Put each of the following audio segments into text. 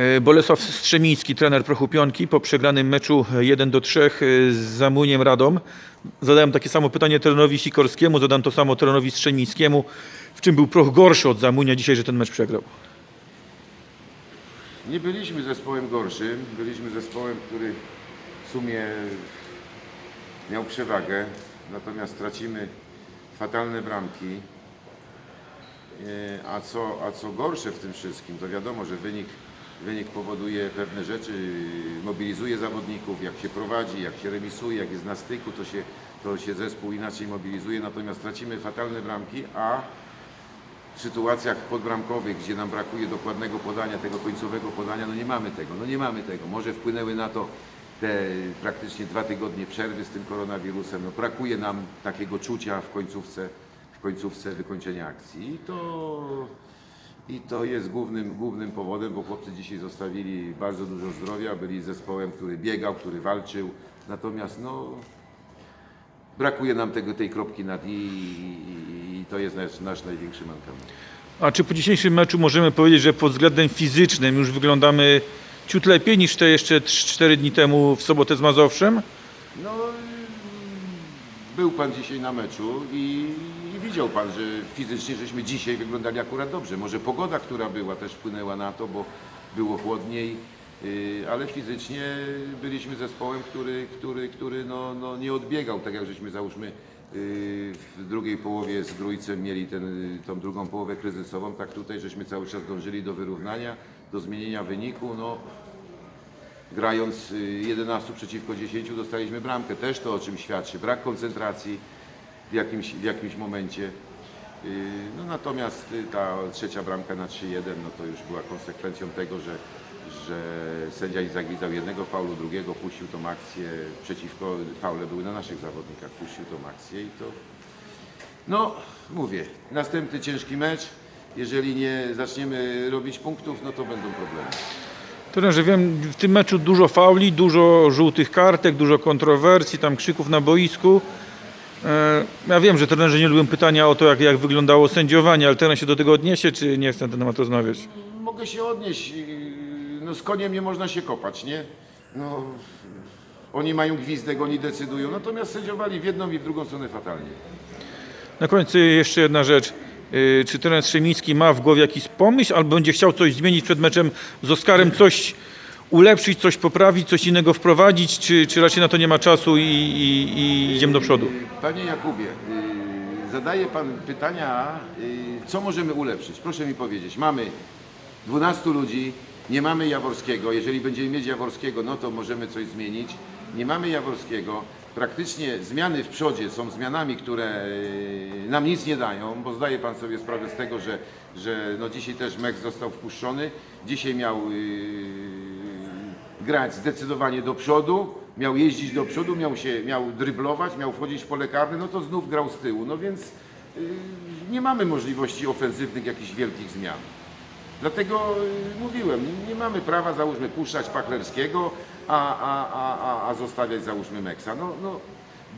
E, Bolesław Strzemiński, trener Prochupionki, po przegranym meczu 1 do 3 z Zamuniem Radom. Zadałem takie samo pytanie trenerowi Sikorskiemu, zadam to samo trenerowi Strzemińskiemu. W czym był Proch gorszy od Zamunia dzisiaj, że ten mecz przegrał? Nie byliśmy zespołem gorszym, byliśmy zespołem, który w sumie miał przewagę, natomiast tracimy fatalne bramki. E, A co, a co gorsze w tym wszystkim, to wiadomo, że wynik, wynik powoduje pewne rzeczy, mobilizuje zawodników, jak się prowadzi, jak się remisuje, jak jest na styku, to się, to się zespół inaczej mobilizuje, natomiast tracimy fatalne bramki, a w sytuacjach podbramkowych, gdzie nam brakuje dokładnego podania, tego końcowego podania, no nie mamy tego, no nie mamy tego. Może wpłynęły na to te praktycznie dwa tygodnie przerwy z tym koronawirusem. No brakuje nam takiego czucia w końcówce, w końcówce wykończenia akcji. I to, i to jest głównym, głównym powodem, bo chłopcy dzisiaj zostawili bardzo dużo zdrowia, byli zespołem, który biegał, który walczył. Natomiast no, brakuje nam tego, tej kropki nad i, i, i to jest nasz, nasz największy mankament. A czy po dzisiejszym meczu możemy powiedzieć, że pod względem fizycznym już wyglądamy ciut lepiej niż te jeszcze 4 dni temu w sobotę z Mazowszem? No, był Pan dzisiaj na meczu i, i widział Pan, że fizycznie żeśmy dzisiaj wyglądali akurat dobrze. Może pogoda, która była też wpłynęła na to, bo było chłodniej, yy, ale fizycznie byliśmy zespołem, który, który, który no, no nie odbiegał, tak jak żeśmy załóżmy yy, w drugiej połowie z Grójcem mieli ten, tą drugą połowę kryzysową, tak tutaj żeśmy cały czas dążyli do wyrównania, do zmienienia wyniku. No, grając y, 11 przeciwko 10 dostaliśmy bramkę. Też to o czym świadczy. Brak koncentracji w jakimś, w jakimś momencie. Y, No natomiast y, ta trzecia bramka na 3-1 no to już była konsekwencją tego, że, że sędzia zagwizdał jednego faulu, drugiego puścił tą akcję przeciwko, faule były na naszych zawodnikach, puścił tą akcję i to no mówię, następny ciężki mecz. Jeżeli nie zaczniemy robić punktów, no to będą problemy. Trenerze, wiem, w tym meczu dużo fauli, dużo żółtych kartek, dużo kontrowersji, tam krzyków na boisku. E, Ja wiem, że trenerzy nie lubią pytania o to, jak, jak wyglądało sędziowanie, ale trener się do tego odniesie, czy nie chce na ten temat rozmawiać? Mogę się odnieść. No z koniem nie można się kopać, nie? No, oni mają gwizdek, oni decydują, natomiast sędziowali w jedną i w drugą stronę fatalnie. Na końcu jeszcze jedna rzecz. E, Czy trener Strzemiński ma w głowie jakiś pomysł, albo będzie chciał coś zmienić przed meczem z Oskarem, coś ulepszyć, coś poprawić, coś innego wprowadzić, czy, czy raczej na to nie ma czasu i, i, i idziemy do przodu? Panie Jakubie, yy, zadaje Pan pytania, yy, co możemy ulepszyć? Proszę mi powiedzieć. Mamy 12 ludzi, nie mamy Jaworskiego. Jeżeli będziemy mieć Jaworskiego, no to możemy coś zmienić. Nie mamy Jaworskiego. Praktycznie zmiany w przodzie są zmianami, które yy, nam nic nie dają, bo zdaje Pan sobie sprawę z tego, że, że no dzisiaj też Mech został wpuszczony. Dzisiaj miał yy, grać zdecydowanie do przodu, miał jeździć do przodu, miał, się, miał dryblować, miał wchodzić w pole karne, no to znów grał z tyłu. No więc yy, nie mamy możliwości ofensywnych jakichś wielkich zmian. Dlatego mówiłem, nie, nie mamy prawa, załóżmy, puszczać Pachlerskiego, a, a, a, a, a zostawiać, załóżmy, Meksa. No, no,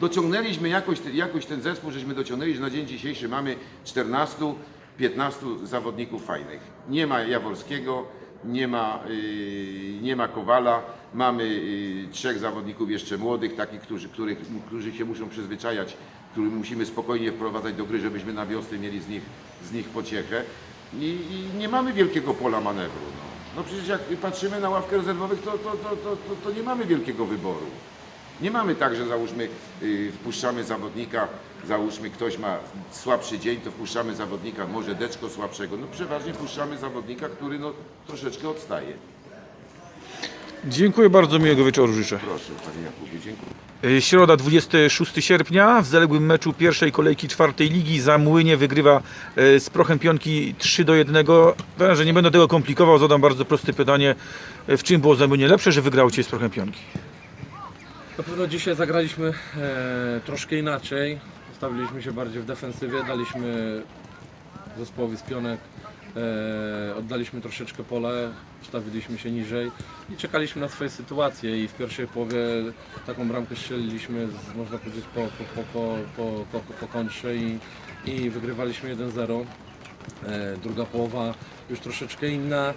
dociągnęliśmy jakoś, jakoś ten zespół, żeśmy dociągnęli, że na dzień dzisiejszy mamy 14, 15 zawodników fajnych. Nie ma Jaworskiego, nie ma, yy, nie ma Kowala, mamy yy, trzech zawodników jeszcze młodych, takich, którzy, których, którzy się muszą przyzwyczajać, których musimy spokojnie wprowadzać do gry, żebyśmy na wiosnę mieli z nich, z nich pociechę. I, I nie mamy wielkiego pola manewru. No. No przecież jak patrzymy na ławkę rezerwowych, to, to, to, to, to, to nie mamy wielkiego wyboru. Nie mamy tak, że załóżmy yy, wpuszczamy zawodnika, załóżmy ktoś ma słabszy dzień, to wpuszczamy zawodnika, może deczko słabszego. No przeważnie wpuszczamy zawodnika, który no, troszeczkę odstaje. Dziękuję bardzo, miłego wieczoru życzę. Proszę Panie Jakubie, dziękuję. E, Środa 26 sierpnia w zaległym meczu pierwszej kolejki czwartej ligi za Młynie wygrywa e, z Prochem Pionki 3 do 1. Że nie będę tego komplikował, zadam bardzo proste pytanie. E, W czym było za Młynie lepsze, że wygrało Cię z Prochem Pionki? Na pewno dzisiaj zagraliśmy e, troszkę inaczej. Stawiliśmy się bardziej w defensywie, daliśmy zespołowi z pionek, oddaliśmy troszeczkę pole, stawiliśmy się niżej i czekaliśmy na swoje sytuacje i w pierwszej połowie taką bramkę strzeliliśmy, z, można powiedzieć, po, po, po, po, po, po, po kontrze i, i wygrywaliśmy 1-0. E, druga połowa już troszeczkę inna.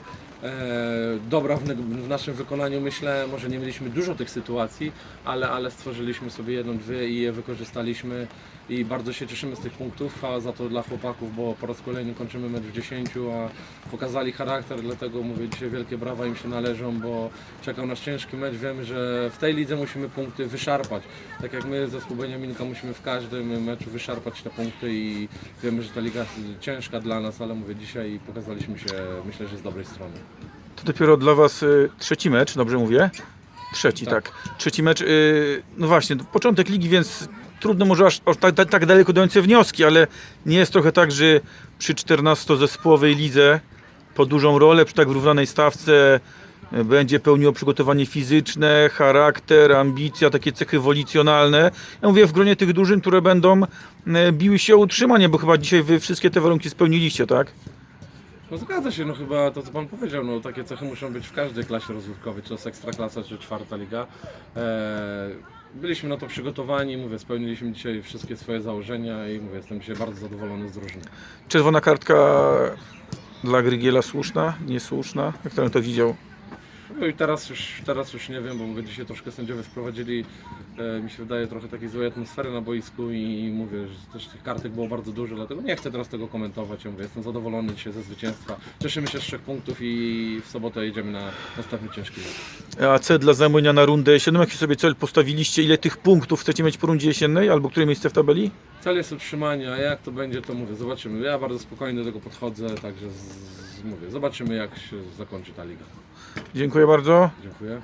Dobra w, w naszym wykonaniu, myślę. Może nie mieliśmy dużo tych sytuacji, ale, ale stworzyliśmy sobie jedną, dwie i je wykorzystaliśmy. I bardzo się cieszymy z tych punktów, a za to dla chłopaków, bo po raz kolejny kończymy mecz w 10, a pokazali charakter, dlatego mówię dzisiaj wielkie brawa im się należą, bo czekał nas ciężki mecz. Wiemy, że w tej lidze musimy punkty wyszarpać. Tak jak my zespół Beniaminka musimy w każdym meczu wyszarpać te punkty i wiemy, że ta liga jest ciężka dla nas, ale mówię dzisiaj pokazaliśmy się myślę, że z dobrej strony. Dopiero dla Was y, trzeci mecz, dobrze mówię? Trzeci, tak. Tak. Trzeci mecz. y, no właśnie, początek ligi, więc trudno może aż, aż tak, tak, tak daleko idące wnioski, ale nie jest trochę tak, że przy 14-zespołowej lidze po dużą rolę, przy tak wyrównanej stawce y, będzie pełniło przygotowanie fizyczne, charakter, ambicja, takie cechy wolicjonalne. Ja mówię w gronie tych drużyn, które będą biły się o utrzymanie, bo chyba dzisiaj Wy wszystkie te warunki spełniliście, tak? No zgadza się, no chyba to co Pan powiedział, no takie cechy muszą być w każdej klasie rozrywkowej, czy to jest ekstraklasa, czy czwarta liga. Eee, byliśmy na to przygotowani, mówię, spełniliśmy dzisiaj wszystkie swoje założenia i mówię, jestem dzisiaj bardzo zadowolony z drużyny. Czerwona kartka dla Grygiela słuszna, niesłuszna? Jak to to widział? No i teraz już, teraz już nie wiem, bo mówię, dzisiaj troszkę sędziowie wprowadzili, e, mi się wydaje, trochę takiej złej atmosfery na boisku i, i mówię, że też tych kartek było bardzo dużo, dlatego nie chcę teraz tego komentować. Ja mówię, jestem zadowolony dzisiaj ze zwycięstwa. Cieszymy się z trzech punktów i w sobotę jedziemy na następny ciężki mecz. A cel dla Zamojnia na rundę jesienną, jaki sobie cel postawiliście? Ile tych punktów chcecie mieć po rundzie jesiennej? Albo które miejsce w tabeli? Cel jest utrzymanie, a jak to będzie, to mówię, zobaczymy. Ja bardzo spokojnie do tego podchodzę, także z, mówię, zobaczymy jak się zakończy ta liga. Dziękuję bardzo. Dziękuję.